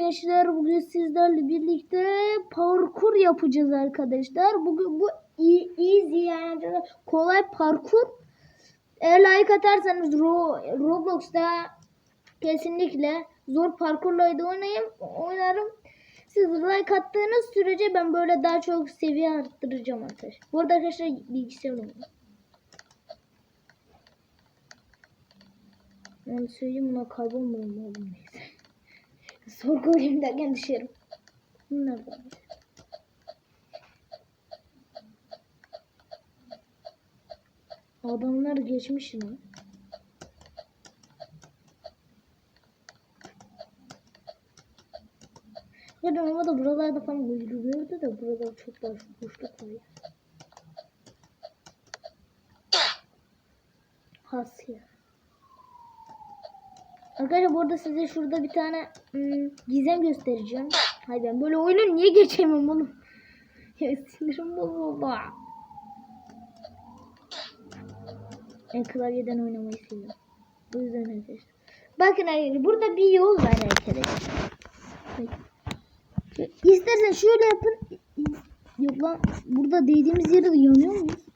gençler bugün sizlerle birlikte parkur yapacağız arkadaşlar. Bugün bu easy yani kolay parkur. Eğer like atarsanız Ro- Roblox'ta kesinlikle zor parkurla da oynayayım, oynarım. Siz like attığınız sürece ben böyle daha çok seviye arttıracağım arkadaşlar. Bu arada arkadaşlar bilgisayar oynuyor. Ben söyleyeyim buna kaybolmayayım oğlum neyse. Sorgu olayım derken düşerim. Bunlar da. Adamlar geçmiş lan. Ya ben ama da buralarda falan buyuruyordu da burada çok boş, boşluk var ya. Has ya. Arkadaşlar burada size şurada bir tane ım, gizem göstereceğim. Hayır ben böyle oyunu niye geçemem oğlum? Ya sinirim bozuldu. Ben klavyeden oynamayı seviyorum. Bu yüzden arkadaşlar. Bakın arkadaşlar burada bir yol var arkadaşlar. İstersen şöyle yapın. Yok lan burada değdiğimiz yerde yanıyor muyuz?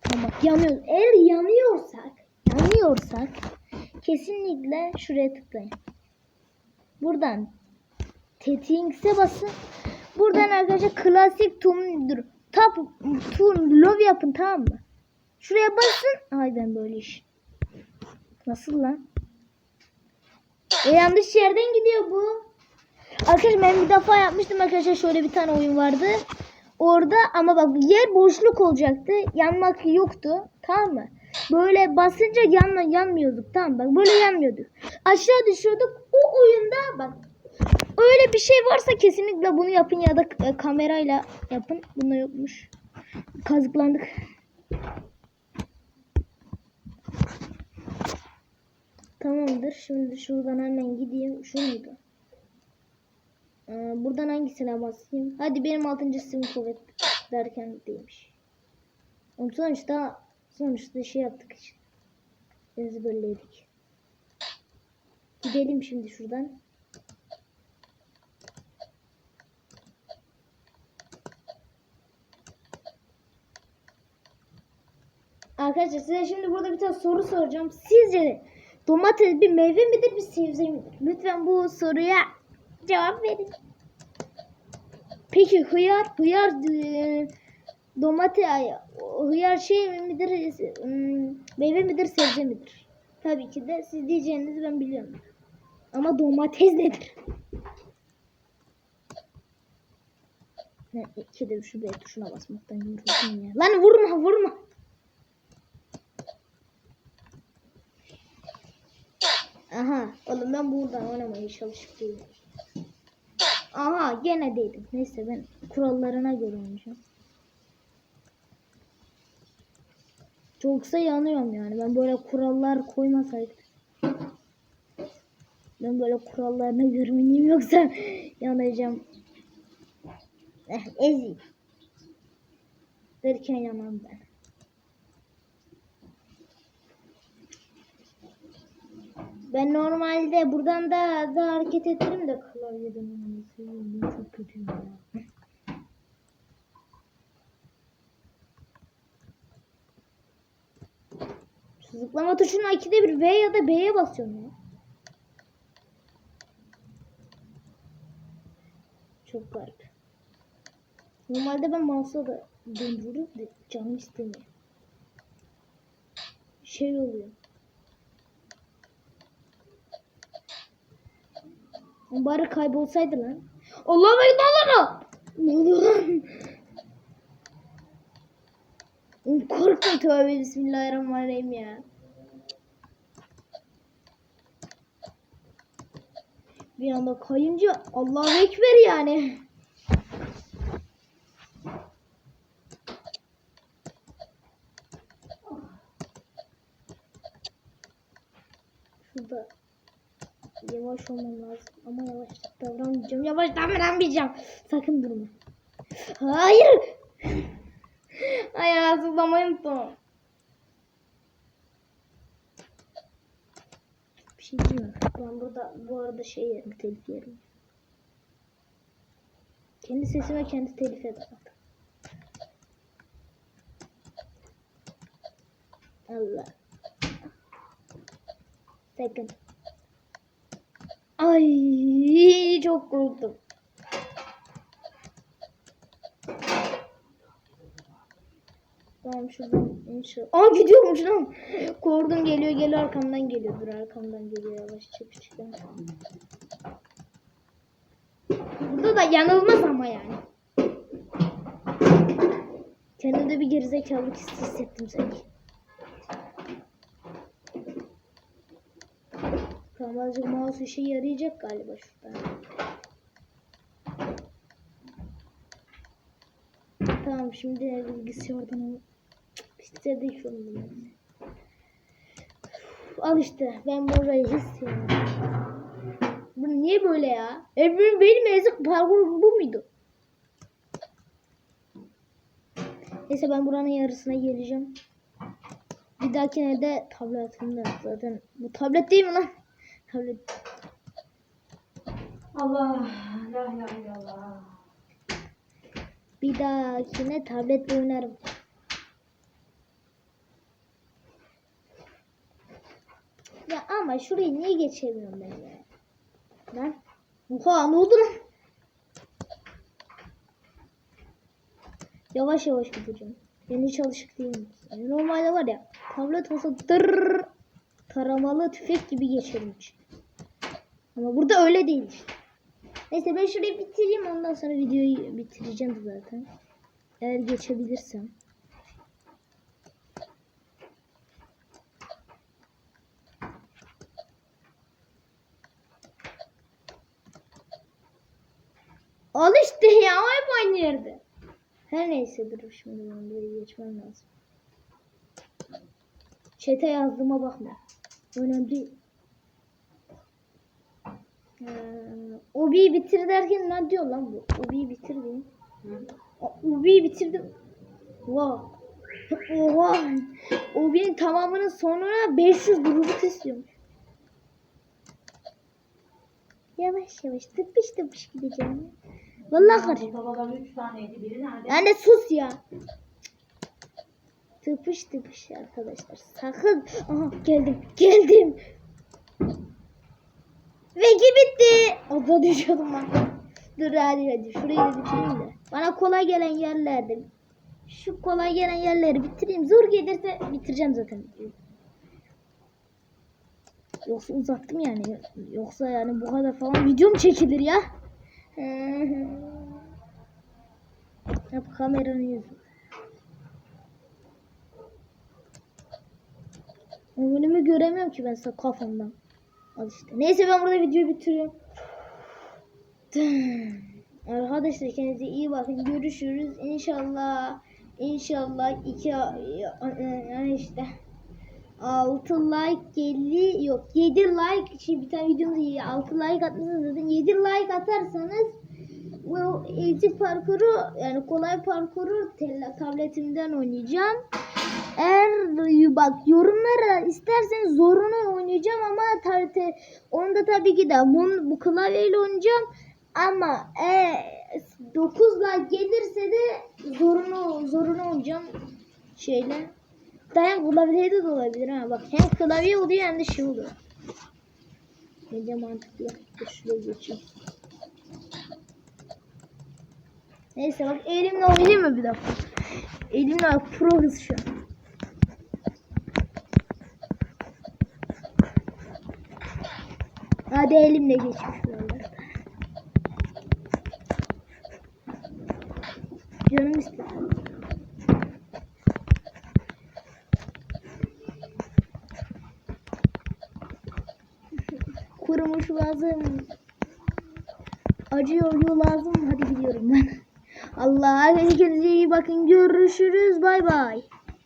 Tamam bak yanıyoruz. Eğer yanıyorsak, yanıyorsak kesinlikle şuraya tıklayın. Buradan Settings'e basın. Buradan arkadaşlar klasik tüm dur. Tap tüm love yapın tamam mı? Şuraya basın. Ay böyle iş. Nasıl lan? E yanlış yerden gidiyor bu. Arkadaşlar ben bir defa yapmıştım arkadaşlar şöyle bir tane oyun vardı. Orada ama bak yer boşluk olacaktı. Yanmak yoktu. Tamam mı? Böyle basınca yanma, yanmıyorduk. Tamam bak böyle yanmıyorduk. Aşağı düşüyorduk. O oyunda bak öyle bir şey varsa kesinlikle bunu yapın ya da e, kamerayla yapın. Bunda yokmuş. Kazıklandık. Tamamdır. Şimdi şuradan hemen gideyim. Şu? Ee, buradan hangisine basayım? Hadi benim altıncı sınıf kuvvet derken değilmiş. Sonuçta sonuçta şey yaptık işte. Ezberledik. Gidelim şimdi şuradan. Arkadaşlar size şimdi burada bir tane soru soracağım. Sizce domates bir meyve midir bir sebze midir? Lütfen bu soruya cevap verin. Peki hıyar, hıyar e, domates, hıyar şey midir, e, meyve midir, sebze midir? Tabii ki de siz diyeceğinizi ben biliyorum. Ama domates nedir? Ne, de şu B tuşuna basmaktan yoruldum ya. Lan vurma vurma. Aha oğlum ben buradan oynamaya çalışıp değilim. Aha gene değdim. Neyse ben kurallarına göre oynayacağım. Çoksa yanıyorum yani. Ben böyle kurallar koymasaydım. Ben böyle kurallarına oynayayım yoksa yanacağım. Eh, ezi. Derken yanam ben. Ben normalde buradan da, da hareket ederim de klavyeden çok kötüyüm ya. Şu zıplama tuşuna ikide bir V ya da B'ye basıyorum ya. Çok garip. Normalde ben mouse'a da döndürürüm de canım istemiyor. Şey oluyor. Bari kaybolsaydı lan. Allah ekber lan. Ne oluyor lan? Korktum tövbe bismillahirrahmanirrahim ya. Bir anda kayınca Allahu Ekber yani. Şurada Yavaş olmam lazım ama yavaş davranmayacağım. Yavaş davranmayacağım. Sakın durma. Hayır. Ay zıplamayı unuttum. Bir şey mi? Ben burada bu arada şey yerim, telif yerim. Kendi sesime kendi telif eder. Allah. Sakın. Ay çok korktum. Tamam şuradan inşallah. Aa gidiyormuş lan. Korktum geliyor geliyor arkamdan geliyor. Dur arkamdan geliyor yavaşça küçükten. Burada da yanılmaz ama yani. Kendimde bir gerizekalılık hissettim sanki. Tamam azıcık mouse işe yarayacak galiba şurada. Tamam şimdi bilgisayardan bitirdik şunu. Al işte ben burayı hissediyorum. Bu niye böyle ya? E benim, ezik parkurum bu muydu? Neyse ben buranın yarısına geleceğim. Bir dahakine de tabletimde zaten. Bu tablet değil mi lan? Tablet. Allah, la ilahe illallah. Bir dahakine tabletle oynarım. Ya ama şurayı niye geçemiyorum ben ya? Lan. Oha ne oldu lan? Yavaş yavaş gideceğim. Ben hiç alışık değilim. Yani normalde var ya tablet olsa dırr taramalı tüfek gibi geçerim. Ama burada öyle değil işte. Neyse ben şurayı bitireyim ondan sonra videoyu bitireceğim zaten. Eğer geçebilirsem. Al işte ya hep aynı yerde. Her neyse dur şimdi ben burayı geçmem lazım. Çete yazdığıma bakma. Önemli. Ee, Obi'yi bitir derken ne diyor lan bu? Obi'yi bitirdim. Obi'yi bitirdim. Wow. Oha. Obi'nin tamamının sonuna 500 grubu istiyorum. Yavaş yavaş tıpış tıpış gideceğim. Vallahi karışım. Babadan üç taneydi. Biri nerede? Anne sus ya. Tıpış tıpış arkadaşlar. Sakın. Aha geldim. Geldim. Ve bitti. Abla düşüyordum ben. Dur hadi hadi. Şurayı da bitireyim de. Bana kolay gelen yerlerde. Şu kolay gelen yerleri bitireyim. Zor gelirse bitireceğim zaten. Yoksa uzattım yani. Yoksa yani bu kadar falan video mu çekilir ya? Hep kameranın yüzü. Önümü göremiyorum ki ben sana kafamdan. Al işte. Neyse ben burada videoyu bitiriyorum. Arkadaşlar kendinize iyi bakın. Görüşürüz. İnşallah inşallah iki yani işte 6 like 50 yok 7 like şimdi bir tane videomda 6 like atmışsınız zaten 7 like atarsanız bu eğitim parkuru yani kolay parkuru tabletimden oynayacağım. Eğer bak yorumlara isterseniz zorunu oynayacağım ama tabii onu da tabii ki de bu, bu klavyeyle oynayacağım. Ama e, 9 like gelirse de zorunu zorunu oynayacağım şeyle. Dayan klavyede de olabilir ha bak hem klavye oluyor hem de şey oluyor. Bence mantıklı. Şuraya geçeyim. Neyse bak elimle oynayayım mı bir dakika? Elimle bak pro hız şu an. Hadi elimle geçmiş buralar. Canım ister. Kurumuş lazım. Acıyor lazım. Hadi gidiyorum ben. Allah herkese iyi bakın. Görüşürüz. Bay bay.